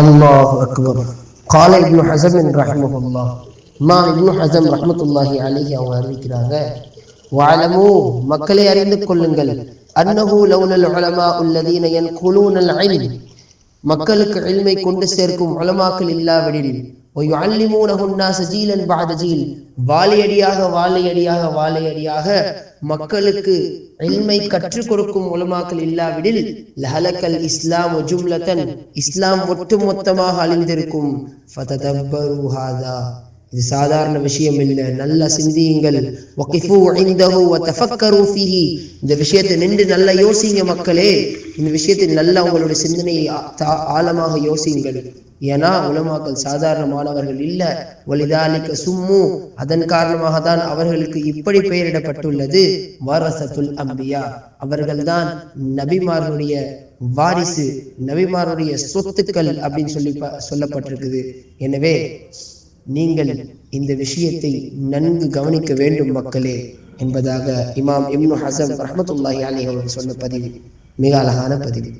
அல்லாஹ் அக்பர். காலை இப்னு ஹசம் என் ரஹமுல்லா மா இப்னு ஹசம் ரஹமத்துல்லாஹி அலிஹி அவங்க அறிவிக்கிறாங்க வாழமோ மக்களை அறிந்து கொள்ளுங்கள். அன்னஹு லௌலல் உலமா உள்ளதீன என் குலூனல் மக்களுக்கு எளிமை கொண்டு சேர்க்கும் உலமாக்கள் இல்லாவிடில் வாழையடியாக வாழையடியாக வாழையடியாக மக்களுக்கு இல்மை கற்றுக் கொடுக்கும் உலமாக்கள் இல்லாவிடில் லஹலக்கல் இஸ்லாம் ஜும்லத்தன் இஸ்லாம் ஒட்டுமொத்தமாக அழிந்திருக்கும். இது சாதாரண விஷயம் இல்லை. நல்ல சிந்தியுங்கள். இந்த விஷயத்தை நின்று நல்லா யோசிங்க மக்களே. இந்த விஷயத்தில் நல்ல உங்களுடைய சிந்தனையை ஆ- தா- ஆழமாக யோசியுங்கள். ஏன்னா உலமாக்கள் சாதாரணமானவர்கள் இல்ல. வலிதாலிக்க சும்மு. அதன் காரணமாக தான் அவர்களுக்கு இப்படி பெயரிடப்பட்டுள்ளது. வாரசத்துல் அம்பியா. அவர்கள்தான் நபிமார்களுடைய வாரிசு நபிமாருடைய சொத்துக்கள் அப்படின்னு சொல்லி ப- சொல்லப்பட்டிருக்குது. எனவே நீங்கள் இந்த விஷயத்தை நன்கு கவனிக்க வேண்டும் மக்களே என்பதாக இமாம் இம்னு ஹசன் ரஹமத்துல்லாஹி அலி அவர்கள் சொன்ன பதிவு. மிக அழகான பதிவு